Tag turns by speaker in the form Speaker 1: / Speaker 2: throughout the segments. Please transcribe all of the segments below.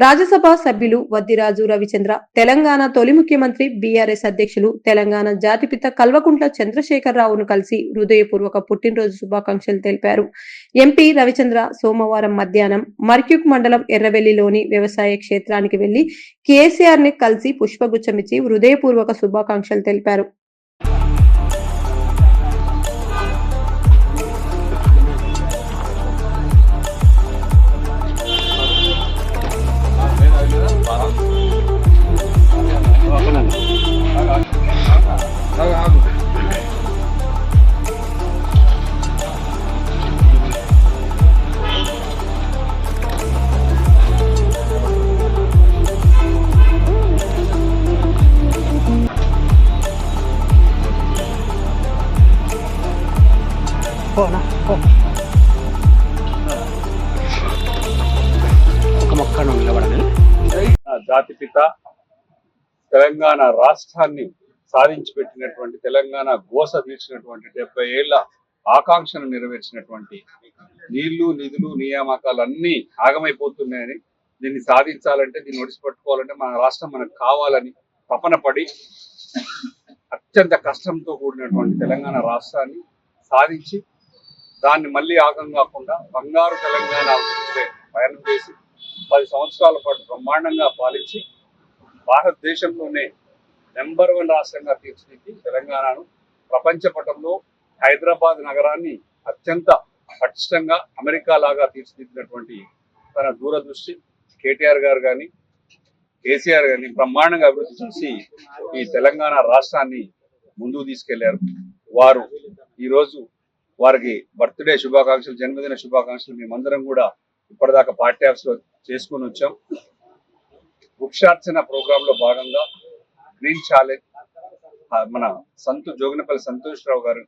Speaker 1: రాజ్యసభ సభ్యులు వద్దిరాజు రవిచంద్ర తెలంగాణ తొలి ముఖ్యమంత్రి బీఆర్ఎస్ అధ్యక్షులు తెలంగాణ జాతిపిత కల్వకుంట్ల చంద్రశేఖరరావును కలిసి హృదయపూర్వక పుట్టినరోజు శుభాకాంక్షలు తెలిపారు. ఎంపీ రవిచంద్ర సోమవారం మధ్యాహ్నం మర్క్యూక్ మండలం ఎర్రవెల్లిలోని వ్యవసాయ క్షేత్రానికి వెళ్ళి కేసీఆర్ని కలిసి పుష్పగుచ్చమిచ్చి హృదయపూర్వక శుభాకాంక్షలు తెలిపారు.
Speaker 2: ఒక మొక్కను నిలబడని
Speaker 3: జాతిపిత తెలంగాణ రాష్ట్రాన్ని సాధించి పెట్టినటువంటి తెలంగాణ గోస తీర్చినటువంటి డెబ్బై ఏళ్ళ ఆకాంక్షను నెరవేర్చినటువంటి నీళ్ళు నిధులు నియామకాలు అన్నీ ఆగమైపోతున్నాయని దీన్ని సాధించాలంటే దీన్ని ఒడిసిపట్టుకోవాలంటే మన రాష్ట్రం మనకు కావాలని తపన పడి అత్యంత కష్టంతో కూడినటువంటి తెలంగాణ రాష్ట్రాన్ని సాధించి దాన్ని మళ్ళీ ఆగం కాకుండా బంగారు తెలంగాణ అభివృద్ధిపై ప్రయాణం చేసి పది సంవత్సరాల పాటు బ్రహ్మాండంగా పాలించి భారతదేశంలోనే నెంబర్ వన్ రాష్ట్రంగా తీర్చిదిద్ది తెలంగాణను ప్రపంచ పటంలో హైదరాబాద్ నగరాన్ని అత్యంత పటిష్టంగా అమెరికా లాగా తీర్చిదిద్దినటువంటి తన దూరదృష్టి కేటీఆర్ గారు కానీ కేసీఆర్ గారిని బ్రహ్మాండంగా అభివృద్ధి చేసి ఈ తెలంగాణ రాష్ట్రాన్ని ముందుకు తీసుకెళ్ళారు. వారు ఈరోజు వారికి బర్త్డే శుభాకాంక్షలు జన్మదిన శుభాకాంక్షలు మేమందరం కూడా ఇప్పటిదాకా పార్టీ ఆఫీస్లో చేసుకుని వచ్చాం. వృక్షార్చన ప్రోగ్రాంలో భాగంగా గ్రీన్ ఛాలెంజ్ మన సంతు జోగినపల్లి సంతోష్ రావు గారు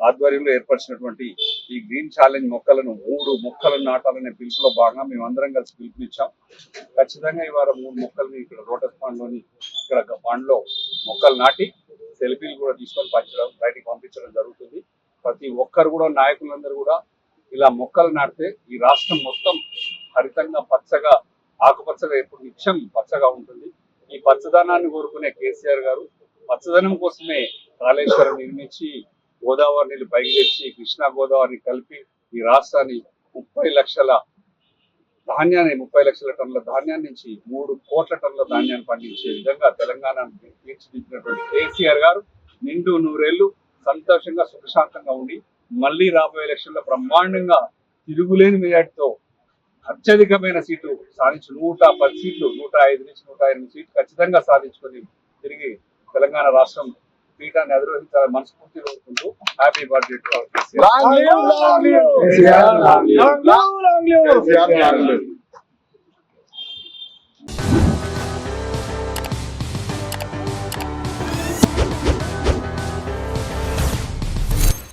Speaker 3: ఆధ్వర్యంలో ఏర్పరిచినటువంటి ఈ గ్రీన్ ఛాలెంజ్ మొక్కలను మూడు మొక్కలను నాటాలనే పిలుపులో భాగంగా మేము అందరం కలిసి పిలుపునిచ్చాం. ఖచ్చితంగా ఇవాళ మూడు మొక్కల్ని ఇక్కడ లోటస్ పాండ్లోని ఇక్కడ పాండ్లో మొక్కలు నాటి సెల్ఫీలు కూడా తీసుకొని పంచడం బయటికి పంపించడం జరుగుతుంది. ప్రతి ఒక్కరు కూడా నాయకులందరూ కూడా ఇలా మొక్కలు నాటితే ఈ రాష్ట్రం మొత్తం హరితంగా పచ్చగా ఆకుపచ్చగా ఎప్పుడు నిత్యం పచ్చగా ఉంటుంది. ఈ పచ్చదనాన్ని కోరుకునే కేసీఆర్ గారు పచ్చదనం కోసమే కాళేశ్వరం నిర్మించి గోదావరి నీళ్ళు పైకి తెచ్చి కృష్ణా గోదావరిని కలిపి ఈ రాష్ట్రాన్ని ముప్పై లక్షల ధాన్యాన్ని ముప్పై లక్షల టన్నుల ధాన్యాన్ని నుంచి మూడు కోట్ల టన్నుల ధాన్యాన్ని పండించే విధంగా తెలంగాణను తీర్చిదిద్దినటువంటి కేసీఆర్ గారు నిండు నూరేళ్ళు సంతోషంగా సుఖశాంతంగా ఉండి మళ్ళీ రాబోయే ఎలక్షన్లో బ్రహ్మాండంగా తిరుగులేని మెజార్టీతో అత్యధికమైన సీటు సాధించి నూట పది సీట్లు నూట ఐదు నుంచి నూట ఎనిమిది సీట్లు ఖచ్చితంగా సాధించుకొని తిరిగి తెలంగాణ రాష్ట్రం పీఠాన్ని అధిరోహించాలని మనస్ఫూర్తి కోరుకుంటూ happy birthday to our KCR.